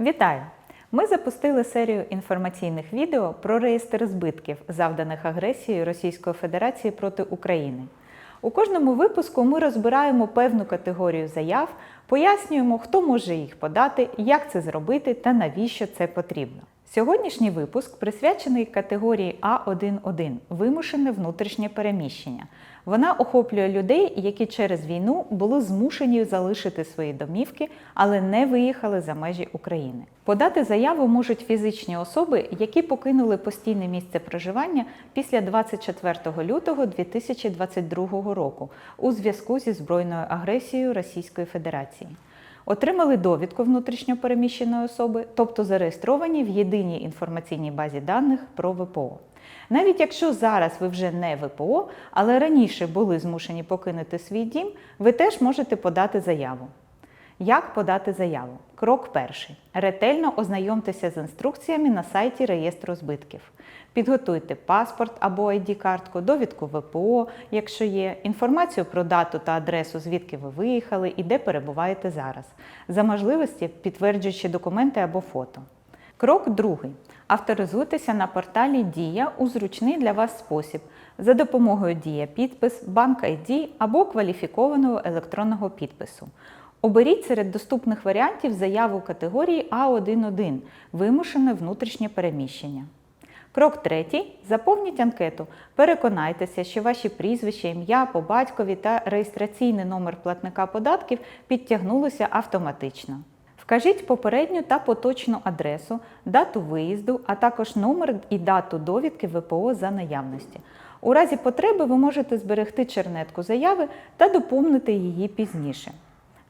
Вітаю! Ми запустили серію інформаційних відео про реєстр збитків, завданих агресією Російської Федерації проти України. У кожному випуску ми розбираємо певну категорію заяв, пояснюємо, хто може їх подати, як це зробити та навіщо це потрібно. Сьогоднішній випуск присвячений категорії А11 вимушене внутрішнє переміщення. Вона охоплює людей, які через війну були змушені залишити свої домівки, але не виїхали за межі України. Подати заяву можуть фізичні особи, які покинули постійне місце проживання після 24 лютого 2022 року у зв'язку зі збройною агресією Російської Федерації. Отримали довідку внутрішньопереміщеної особи, тобто зареєстровані в єдиній інформаційній базі даних про ВПО. Навіть якщо зараз ви вже не ВПО, але раніше були змушені покинути свій дім, ви теж можете подати заяву. Як подати заяву? Крок перший. Ретельно ознайомтеся з інструкціями на сайті реєстру збитків. Підготуйте паспорт або ID-картку, довідку ВПО, якщо є, інформацію про дату та адресу, звідки ви виїхали і де перебуваєте зараз. За можливості підтверджуючи документи або фото. Крок другий. Авторизуйтеся на порталі Дія у зручний для вас спосіб за допомогою Дія підпис, банк ID або кваліфікованого електронного підпису. Оберіть серед доступних варіантів заяву категорії А11 вимушене внутрішнє переміщення. Крок третій. Заповніть анкету. Переконайтеся, що ваші прізвища, ім'я по батькові та реєстраційний номер платника податків підтягнулися автоматично. Вкажіть попередню та поточну адресу, дату виїзду, а також номер і дату довідки ВПО за наявності. У разі потреби ви можете зберегти чернетку заяви та доповнити її пізніше.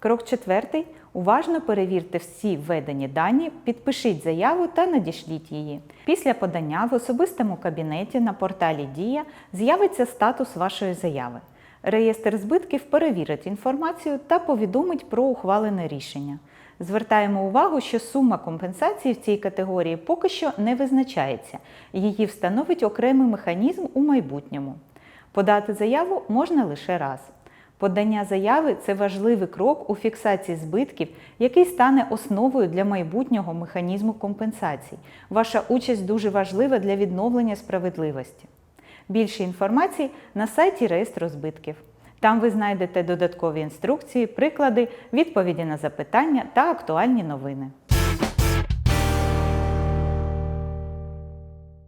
Крок четвертий. Уважно перевірте всі введені дані, підпишіть заяву та надішліть її. Після подання в особистому кабінеті на порталі Дія з'явиться статус вашої заяви. Реєстр збитків перевірить інформацію та повідомить про ухвалене рішення. Звертаємо увагу, що сума компенсації в цій категорії поки що не визначається. Її встановить окремий механізм у майбутньому. Подати заяву можна лише раз. Подання заяви це важливий крок у фіксації збитків, який стане основою для майбутнього механізму компенсацій. Ваша участь дуже важлива для відновлення справедливості. Більше інформації на сайті реєстру збитків. Там ви знайдете додаткові інструкції, приклади, відповіді на запитання та актуальні новини.